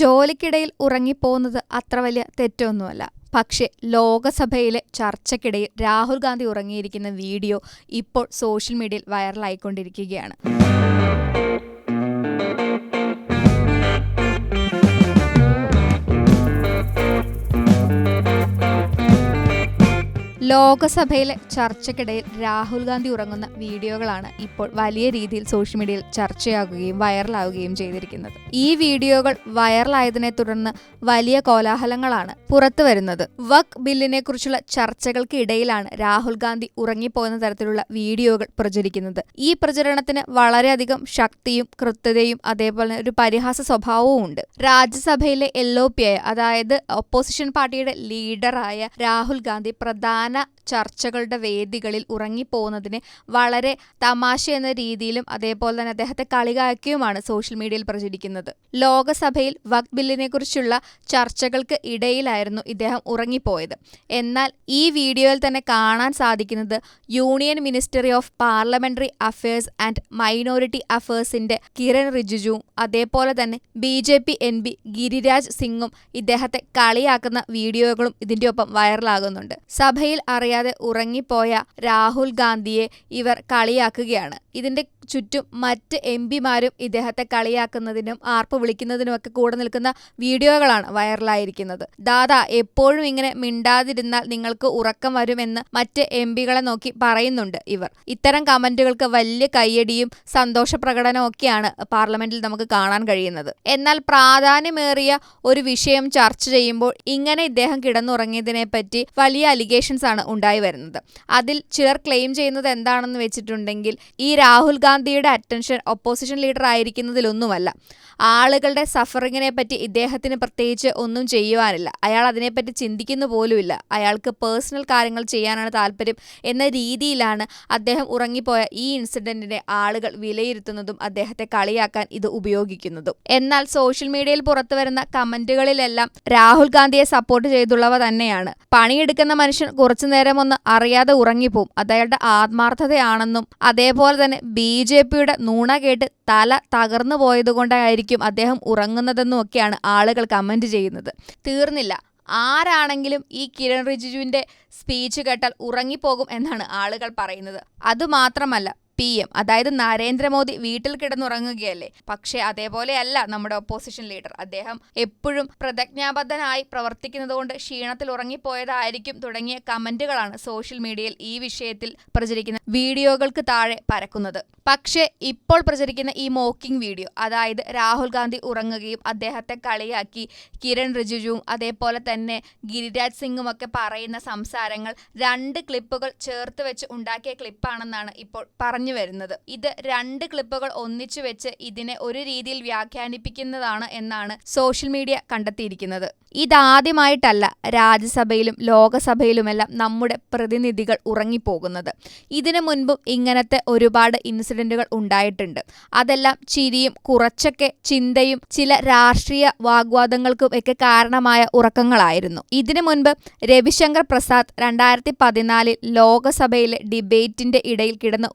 ജോലിക്കിടയിൽ ഉറങ്ങിപ്പോകുന്നത് അത്ര വലിയ തെറ്റൊന്നുമല്ല. പക്ഷേ ലോകസഭയിലെ ചർച്ചക്കിടയിൽ രാഹുൽ ഗാന്ധി ഉറങ്ങിയിരിക്കുന്ന വീഡിയോ ഇപ്പോൾ സോഷ്യൽ മീഡിയയിൽ വൈറലായിക്കൊണ്ടിരിക്കുകയാണ്. ലോകസഭയിലെ ചർച്ചയ്ക്കിടയിൽ രാഹുൽ ഗാന്ധി ഉറങ്ങുന്ന വീഡിയോകളാണ് ഇപ്പോൾ വലിയ രീതിയിൽ സോഷ്യൽ മീഡിയയിൽ ചർച്ചയാകുകയും വൈറലാവുകയും ചെയ്തിരിക്കുന്നത്. ഈ വീഡിയോകൾ വൈറലായതിനെ തുടർന്ന് വലിയ കോലാഹലങ്ങളാണ് പുറത്തു വരുന്നത്. വക് ബില്ലിനെ കുറിച്ചുള്ള ചർച്ചകൾക്ക് ഇടയിലാണ് രാഹുൽ ഗാന്ധി ഉറങ്ങിപ്പോകുന്ന തരത്തിലുള്ള വീഡിയോകൾ പ്രചരിക്കുന്നത്. ഈ പ്രചരണത്തിന് വളരെയധികം ശക്തിയും കൃത്യതയും അതേപോലെ ഒരു പരിഹാസ സ്വഭാവവും ഉണ്ട്. രാജ്യസഭയിലെ എൽ ഒ പി ആയ അതായത് ഒപ്പോസിഷൻ പാർട്ടിയുടെ ലീഡറായ രാഹുൽ ഗാന്ധി പ്രധാന ചർച്ചകളുടെ വേദികളിൽ ഉറങ്ങിപ്പോകുന്നതിന് വളരെ തമാശ എന്ന രീതിയിലും അതേപോലെ തന്നെ അദ്ദേഹത്തെ കളികാക്കിയുമാണ് സോഷ്യൽ മീഡിയയിൽ പ്രചരിക്കുന്നത്. ലോകസഭയിൽ വക് ബില്ലിനെ കുറിച്ചുള്ള ചർച്ചകൾക്ക് ഇടയിലായിരുന്നു ഇദ്ദേഹം ഉറങ്ങിപ്പോയത്. എന്നാൽ ഈ വീഡിയോയിൽ തന്നെ കാണാൻ സാധിക്കുന്നത് union ministry of parliamentary affairs and minority അഫയേഴ്സിന്റെ Kiran റിജിജുവും അതേപോലെ തന്നെ B J P M P Giriraj സിംഗും ഇദ്ദേഹത്തെ കളിയാക്കുന്ന വീഡിയോകളും ഇതിന്റെ ഒപ്പം വൈറലാകുന്നുണ്ട്. സഭയിൽ അറിയാതെ ഉറങ്ങിപ്പോയ രാഹുൽ ഗാന്ധിയെ ഇവർ കളിയാക്കുകയാണ്. ഇതിന്റെ ചുറ്റും മറ്റ് എം പിമാരും ഇദ്ദേഹത്തെ കളിയാക്കുന്നതിനും ആർപ്പ് വിളിക്കുന്നതിനുമൊക്കെ കൂടെ നിൽക്കുന്ന വീഡിയോകളാണ് വൈറലായിരിക്കുന്നത്. ദാദാ എപ്പോഴും ഇങ്ങനെ മിണ്ടാതിരുന്നാൽ നിങ്ങൾക്ക് ഉറക്കം വരുമെന്ന് മറ്റ് എം പികളെ നോക്കി പറയുന്നുണ്ട് ഇവർ. ഇത്തരം കമന്റുകൾക്ക് വലിയ കയ്യടിയും സന്തോഷ ഒക്കെയാണ് പാർലമെന്റിൽ നമുക്ക് കാണാൻ കഴിയുന്നത്. എന്നാൽ പ്രാധാന്യമേറിയ ഒരു വിഷയം ചർച്ച ചെയ്യുമ്പോൾ ഇങ്ങനെ ഇദ്ദേഹം കിടന്നുറങ്ങിയതിനെ പറ്റി വലിയ അലിഗേഷൻസ് ആണ് ഉണ്ടായി വരുന്നത്. അതിൽ ചിലർ ക്ലെയിം ചെയ്യുന്നത് എന്താണെന്ന് വെച്ചിട്ടുണ്ടെങ്കിൽ ഈ രാഹുൽ ഗാന്ധിയുടെ അറ്റൻഷൻ ഒപ്പോസിഷൻ ലീഡർ ആയിരിക്കുന്നതിലൊന്നുമല്ല. ആളുകളുടെ സഫറിങ്ങിനെ പറ്റി ഇദ്ദേഹത്തിന് പ്രത്യേകിച്ച് ഒന്നും ചെയ്യുവാനില്ല. അയാൾ അതിനെപ്പറ്റി ചിന്തിക്കുന്നു പോലുമില്ല. അയാൾക്ക് പേഴ്സണൽ കാര്യങ്ങൾ ചെയ്യാനാണ് താല്പര്യം എന്ന രീതിയിലാണ് അദ്ദേഹം ഉറങ്ങിപ്പോയ ഈ ഇൻസിഡന്റിനെ ആളുകൾ വിലയിരുത്തുന്നതും അദ്ദേഹത്തെ കളിയാക്കാൻ ഇത് ഉപയോഗിക്കുന്നതും. എന്നാൽ സോഷ്യൽ മീഡിയയിൽ പുറത്തു വരുന്ന കമന്റുകളിലെല്ലാം രാഹുൽ ഗാന്ധിയെ സപ്പോർട്ട് ചെയ്തുള്ളവ തന്നെയാണ്. പണിയെടുക്കുന്ന മനുഷ്യൻ കുറച്ചു നേരം ഒന്ന് അറിയാതെ ഉറങ്ങിപ്പോവും. അത് അയാളുടെ ആത്മാർത്ഥതയാണെന്നും അതേപോലെ തന്നെ ബി ജെ പിയുടെ നൂണ കേട്ട് തല തകർന്നു പോയതുകൊണ്ടായിരിക്കും അദ്ദേഹം ഉറങ്ങുന്നതെന്നും ഒക്കെയാണ് ആളുകൾ കമന്റ് ചെയ്യുന്നത്. തീർന്നില്ല. ആരാണെങ്കിലും ഈ കിരൺ റിജിജുവിന്റെ സ്പീച്ച് കേട്ടാൽ ഉറങ്ങിപ്പോകും എന്നാണ് ആളുകൾ പറയുന്നത്. അതുമാത്രമല്ല പി എം അതായത് നരേന്ദ്രമോദി വീട്ടിൽ കിടന്നുറങ്ങുകയല്ലേ? പക്ഷേ അതേപോലെയല്ല നമ്മുടെ ഒപ്പോസിഷൻ ലീഡർ അദ്ദേഹം എപ്പോഴും പ്രതിജ്ഞാബദ്ധനായി പ്രവർത്തിക്കുന്നതുകൊണ്ട് ക്ഷീണത്തിൽ ഉറങ്ങിപ്പോയതായിരിക്കും തുടങ്ങിയ കമന്റുകളാണ് സോഷ്യൽ മീഡിയയിൽ ഈ വിഷയത്തിൽ പ്രചരിക്കുന്ന വീഡിയോകൾക്ക് താഴെ പരക്കുന്നത്. പക്ഷേ ഇപ്പോൾ പ്രചരിക്കുന്ന ഈ മോക്കിംഗ് വീഡിയോ അതായത് രാഹുൽ ഗാന്ധി ഉറങ്ങുകയും അദ്ദേഹത്തെ കളിയാക്കി കിരൺ റിജിജുവും അതേപോലെ തന്നെ ഗിരിരാജ് സിംഗും ഒക്കെ പറയുന്ന സംസാരങ്ങൾ രണ്ട് ക്ലിപ്പുകൾ ചേർത്ത് വെച്ച് ഉണ്ടാക്കിയ ക്ലിപ്പാണെന്നാണ് ഇപ്പോൾ പറഞ്ഞു വരുന്നത്. ഇത് രണ്ട് ക്ലിപ്പുകൾ ഒന്നിച്ചു വെച്ച് ഇതിനെ ഒരു രീതിയിൽ വ്യാഖ്യാനിപ്പിക്കുന്നതാണ് എന്നാണ് സോഷ്യൽ മീഡിയ കണ്ടെത്തിയിരിക്കുന്നത്. ഇതാദ്യമായിട്ടല്ല രാജ്യസഭയിലും ലോകസഭയിലുമെല്ലാം നമ്മുടെ പ്രതിനിധികൾ ഉറങ്ങിപ്പോകുന്നത്. ഇതിനു മുൻപും ഇങ്ങനത്തെ ഒരുപാട് ഇൻസിഡന്റുകൾ ഉണ്ടായിട്ടുണ്ട്. അതെല്ലാം ചിരിയും കുറച്ചൊക്കെ ചിന്തയും ചില രാഷ്ട്രീയ വാഗ്വാദങ്ങൾക്കും ഒക്കെ കാരണമായ ഉറക്കങ്ങളായിരുന്നു. ഇതിനു മുൻപ് രവിശങ്കർ പ്രസാദ് രണ്ടായിരത്തി പതിനാലിൽ ലോകസഭയിലെ ഡിബേറ്റിന്റെ ഇടയിൽ കിടന്ന്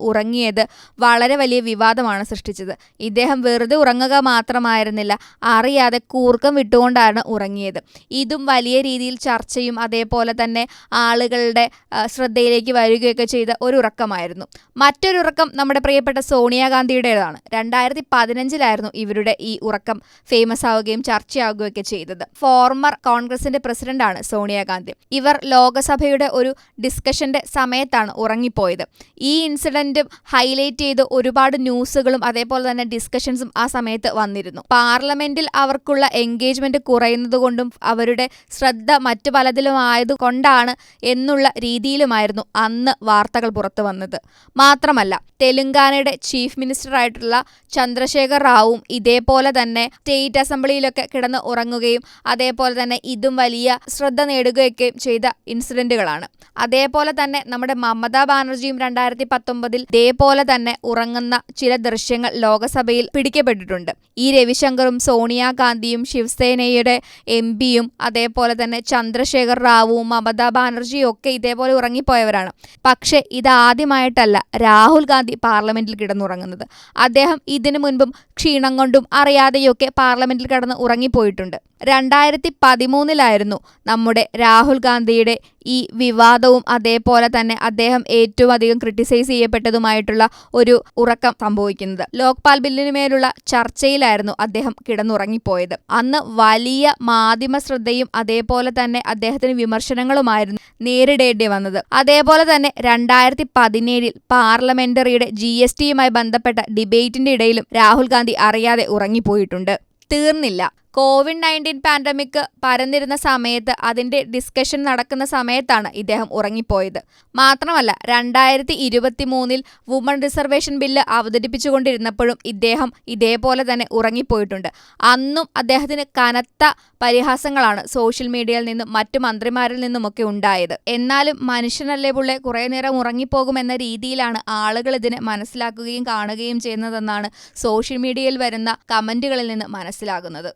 ഉറങ്ങിയത് വളരെ വലിയ വിവാദമാണ് സൃഷ്ടിച്ചത്. ഇദ്ദേഹം വെറുതെ ഉറങ്ങുക മാത്രമായിരുന്നില്ല അറിയാതെ കൂർക്കം വിട്ടുകൊണ്ടാണ് ഉറങ്ങിയത്. ഇതും വലിയ രീതിയിൽ ചർച്ചയും അതേപോലെ തന്നെ ആളുകളുടെ ശ്രദ്ധയിലേക്ക് വരികയൊക്കെ ചെയ്ത ഒരു ഉറക്കമായിരുന്നു മറ്റൊരു ഉറക്കം നമ്മുടെ പ്രിയപ്പെട്ട സോണിയാഗാന്ധിയുടേതാണ്. രണ്ടായിരത്തി പതിനഞ്ചിലായിരുന്നു ഇവരുടെ ഈ ഉറക്കം ഫേമസ് ആവുകയും ചർച്ചയാവുകയൊക്കെ ചെയ്തത്. ഫോർമർ കോൺഗ്രസിന്റെ പ്രസിഡന്റാണ് സോണിയാഗാന്ധി. ഇവർ ലോകസഭയുടെ ഒരു ഡിസ്കഷന്റെ സമയത്താണ് ഉറങ്ങിപ്പോയത്. ഈ ഇൻസിഡന്റും ഹൈലൈറ്റ് ചെയ്ത് ഒരുപാട് ന്യൂസുകളും അതേപോലെ തന്നെ ഡിസ്കഷൻസും ആ സമയത്ത് വന്നിരുന്നു. പാർലമെന്റിൽ അവർക്കുള്ള എൻഗേജ്മെന്റ് കുറയുന്നത് കൊണ്ടും അവരുടെ ശ്രദ്ധ മറ്റു പലതിലും ആയതുകൊണ്ടാണ് എന്നുള്ള രീതിയിലുമായിരുന്നു അന്ന് വാർത്തകൾ പുറത്തു വന്നത്. മാത്രമല്ല തെലുങ്കാനയുടെ ചീഫ് മിനിസ്റ്ററായിട്ടുള്ള ചന്ദ്രശേഖർ റാവുവും ഇതേപോലെ തന്നെ സ്റ്റേറ്റ് അസംബ്ലിയിലൊക്കെ കിടന്ന് ഉറങ്ങുകയും അതേപോലെ തന്നെ ഇതും വലിയ ശ്രദ്ധ നേടുകയൊക്കെ ചെയ്ത ഇൻസിഡന്റുകളാണ്. അതേപോലെ തന്നെ നമ്മുടെ മമതാ ബാനർജിയും രണ്ടായിരത്തി പത്തൊമ്പതിൽ അതേപോലെ തന്നെ ഉറങ്ങുന്ന ചില ദൃശ്യങ്ങൾ ലോകസഭയിൽ പിടിക്കപ്പെട്ടിട്ടുണ്ട്. ഈ രവിശങ്കറും സോണിയാഗാന്ധിയും ശിവസേനയുടെ എം പിയും അതേപോലെ തന്നെ ചന്ദ്രശേഖർ റാവുവും മമതാ ബാനർജിയും ഒക്കെ ഇതേപോലെ ഉറങ്ങിപ്പോയവരാണ്. പക്ഷേ ഇതാദ്യമായിട്ടല്ല രാഹുൽ ഗാന്ധി പാർലമെന്റിൽ കിടന്നുറങ്ങുന്നത്. അദ്ദേഹം ഇതിനു മുൻപും ക്ഷീണം കൊണ്ടും അറിയാതെയൊക്കെ പാർലമെന്റിൽ കിടന്ന് ഉറങ്ങിപ്പോയിട്ടുണ്ട്. രണ്ടായിരത്തി പതിമൂന്നിലായിരുന്നു നമ്മുടെ രാഹുൽ ഗാന്ധിയുടെ ഈ വിവാദവും അതേപോലെ തന്നെ അദ്ദേഹം ഏറ്റവും അധികം ക്രിട്ടിസൈസ് ചെയ്യപ്പെട്ടതുമായിട്ടുള്ള ഒരു ഉറക്കം സംഭവിക്കുന്നത്. ലോക്പാൽ ബില്ലിന് മേലുള്ള ചർച്ചയിലായിരുന്നു അദ്ദേഹം കിടന്നുറങ്ങിപ്പോയത്. അന്ന് വലിയ മാധ്യമ ശ്രദ്ധയും അതേപോലെ തന്നെ അദ്ദേഹത്തിന് വിമർശനങ്ങളുമായിരുന്നു നേരിടേണ്ടി വന്നത്. അതേപോലെ തന്നെ രണ്ടായിരത്തി പതിനേഴിൽ പാർലമെന്ററിയുടെ ജി എസ് ടിയുമായി ബന്ധപ്പെട്ട ഡിബേറ്റിന്റെ ഇടയിലും രാഹുൽ ഗാന്ധി അറിയാതെ ഉറങ്ങിപ്പോയിട്ടുണ്ട്. തീർന്നില്ല. കോവിഡ് നയന്റീൻ പാൻഡമിക് പരന്നിരുന്ന സമയത്ത് അതിന്റെ ഡിസ്കഷൻ നടക്കുന്ന സമയത്താണ് ഇദ്ദേഹം ഉറങ്ങിപ്പോയത്. മാത്രമല്ല രണ്ടായിരത്തി ഇരുപത്തി മൂന്നിൽ വുമൺ റിസർവേഷൻ ബില്ല് അവതരിപ്പിച്ചുകൊണ്ടിരുന്നപ്പോഴും ഇദ്ദേഹം ഇതേപോലെ തന്നെ ഉറങ്ങിപ്പോയിട്ടുണ്ട്. അന്നും അദ്ദേഹത്തിന് കനത്ത പരിഹാസങ്ങളാണ് സോഷ്യൽ മീഡിയയിൽ നിന്നും മറ്റു മന്ത്രിമാരിൽ നിന്നുമൊക്കെ ഉണ്ടായത്. എന്നാലും മനുഷ്യനല്ലേ പുള്ളെ? കുറേ നേരം ഉറങ്ങിപ്പോകുമെന്ന രീതിയിലാണ് ആളുകൾ ഇതിനെ മനസ്സിലാക്കുകയും കാണുകയും ചെയ്യുന്നതെന്നാണ് സോഷ്യൽ മീഡിയയിൽ വരുന്ന കമന്റുകളിൽ നിന്ന് മനസ്സിലാകുന്നത്.